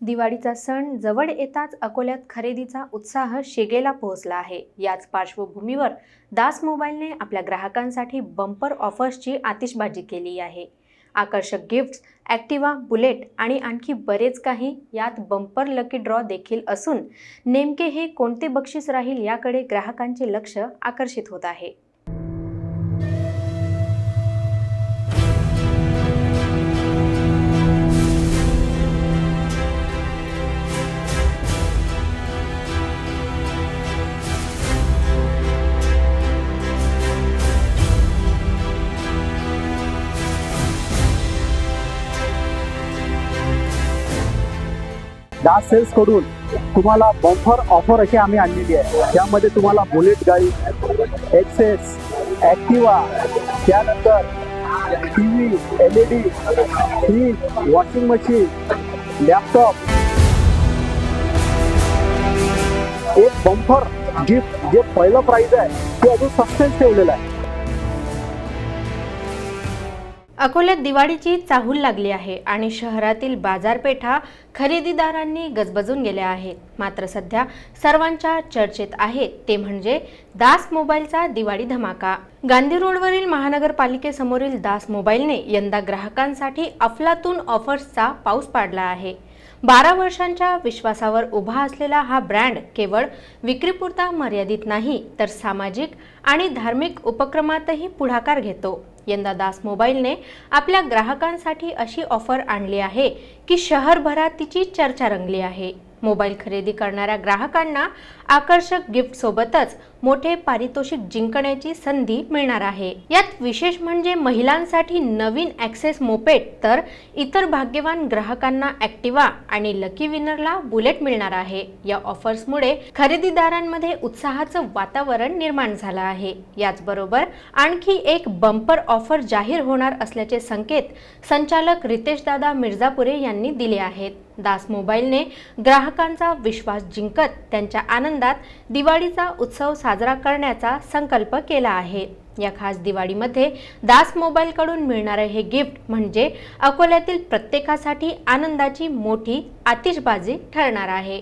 दिवाळीचा सण जवळ येताच अकोल्यात खरेदीचा उत्साह शेगेला पोहोचला आहे. याच पार्श्वभूमीवर दास मोबाईलने आपल्या ग्राहकांसाठी बंपर ऑफर्सची आतिषबाजी केली आहे. आकर्षक गिफ्ट्स ॲक्टिवा बुलेट आणि आणखी बरेच काही यात बंपर लकी ड्रॉ देखील असून नेमके हे कोणते बक्षीस राहील याकडे ग्राहकांचे लक्ष आकर्षित होत आहे. दास सेल्सकडून तुम्हाला बंपर ऑफर अशी आम्ही आणलेली आहे. त्यामध्ये तुम्हाला बुलेट गाडी एक्सेस ॲक्टिवा त्यानंतर T V L E D fridge washing machine laptop एक बम्फर गिफ्ट जे पहिलं प्राईज आहे ते अजून सस्पेन्स ठेवलेलं आहे. अकोल्यात दिवाळीची चाहूल लागली आहे आणि शहरातील बाजारपेठा खरेदीदारांनी गजबजून गेल्या आहेत. मात्र सध्या सर्वांच्या चर्चेत आहे ते म्हणजे दास मोबाईलचा दिवाळी धमाका. गांधी रोडवरील महानगरपालिकेसमोरील दास मोबाईलने यंदा ग्राहकांसाठी अफलातून ऑफर्सचा पाऊस पाडला आहे. बारा वर्षांच्या विश्वासावर उभा असलेला हा ब्रँड केवळ विक्रीपुरता मर्यादित नाही तर सामाजिक आणि धार्मिक उपक्रमातही पुढाकार घेतो. यंदा दास मोबाईलने आपल्या ग्राहकांसाठी अशी ऑफर आणली आहे की शहरभरात तिची चर्चा रंगली आहे. मोबाईल खरेदी करणाऱ्या ग्राहकांना आकर्षक गिफ्ट सोबतच मोठे पारितोषिक जिंकण्याची संधी मिळणार आहे. यात विशेष म्हणजे महिलांसाठी नवीन ॲक्सेस मोपेट तर इतर भाग्यवान ग्राहकांना ॲक्टिवा आणि लकी विनरला बुलेट मिळणार आहे. या ऑफर्समुळे खरेदीदारांमध्ये उत्साहाचं वातावरण निर्माण झालं आहे. याचबरोबर आणखी एक बंपर ऑफर जाहीर होणार असल्याचे संकेत संचालक रितेश दादा मिर्झापुरे यांनी दिले आहेत. दास मोबाईलने ग्राहकांचा विश्वास जिंकत त्यांच्या आनंदात दिवाळीचा उत्सव साजरा करण्याचा संकल्प केला आहे. या खास दिवाळीमध्ये दास मोबाईलकडून मिळणारे हे गिफ्ट म्हणजे अकोल्यातील प्रत्येकासाठी आनंदाची मोठी आतिषबाजी ठरणार आहे.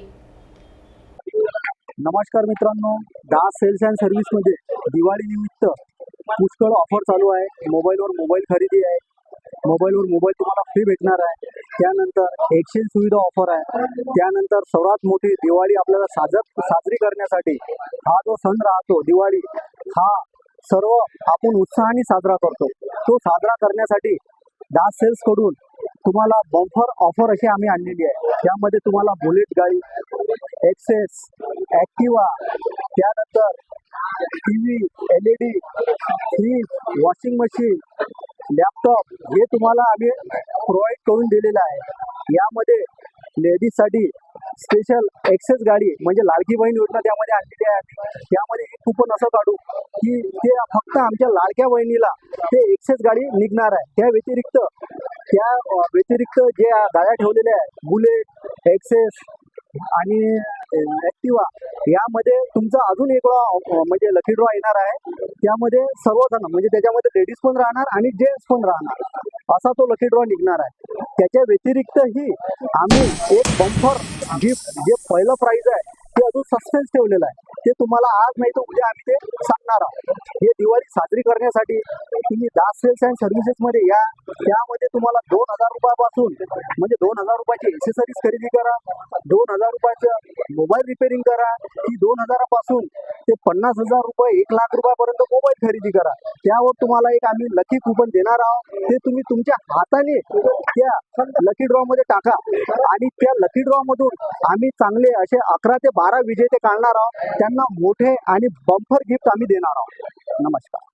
नमस्कार मित्रांनो दास सेल्स अँड सर्व्हिसमध्ये दिवाळीनिमित्त पुष्कळ ऑफर चालू आहे. मोबाईलवर मोबाईल खरेदी आहे. मोबाईलवर मोबाईल तुम्हाला फ्री भेटणार आहे. त्यानंतर एक्सचेंज सुविधा ऑफर आहे. त्यानंतर सर्वात मोठी दिवाळी आपल्याला साजर साजरी करण्यासाठी हा जो सण राहतो दिवाळी हा सर्व आपण उत्साहाने साजरा करतो. तो साजरा करण्यासाठी दास सेल्सकडून तुम्हाला बंफर ऑफर अशी आम्ही आणलेली आहे. त्यामध्ये तुम्हाला बुलेट गाडी एक्सेस ॲक्टिवा त्यानंतर T V L E D fridge washing machine laptop हे तुम्हाला आम्ही प्रोव्हाइड करून दिलेलं आहे. यामध्ये लेडीजसाठी स्पेशल एक्सेस गाडी म्हणजे लाडकी बहीण योजना त्यामध्ये आणलेली आहे आम्ही. त्यामध्ये एक कुपन असं काढू की ते फक्त आमच्या लाडक्या बहिणीला ते एक्सेस गाडी निघणार आहे. त्या व्यतिरिक्त त्या व्यतिरिक्त जे गाड्या ठेवलेल्या आहेत बुलेट एक्सेस आणि ॲक्टिवा यामध्ये तुमचा अजून एक म्हणजे लकी ड्रॉ येणार आहे. त्यामध्ये सर्वजण म्हणजे त्याच्यामध्ये लेडीज पण राहणार आणि जेंट्स पण राहणार. असा तो लकी ड्रॉ निघणार आहे. त्याच्या व्यतिरिक्तही आम्ही एक बंपर गिफ्ट जे पहिलं प्राईज आहे ते अजून सस्पेन्स ठेवलेलं आहे. ते तुम्हाला आज नाही तर उद्या आम्ही ते सांगणार आहोत. हे दिवाळी साजरी करण्यासाठी तुम्ही दास सेल्स अँड सर्व्हिसेसमध्ये या. त्यामध्ये तुम्हाला दोन हजार रुपयापासून म्हणजे दोन हजार रुपयाची एक्सेसरीज खरेदी करा. दोन हजार रुपयाचं मोबाईल रिपेअरिंग करा. की दोन हजारापासून ते पन्नास हजार रुपये एक लाख रुपयापर्यंत मोबाईल खरेदी करा. त्यावर तुम्हाला एक आम्ही लकी कुपन देणार आहोत. ते तुम्ही तुमच्या हाताने त्या लकी ड्रॉमध्ये टाका. आणि त्या लकी ड्रॉमधून आम्ही चांगले असे अकरा ते बारा विजेते काढणार आहोत. त्यांना मोठे आणि बंफर गिफ्ट आम्ही देणार आहोत. नमस्कार.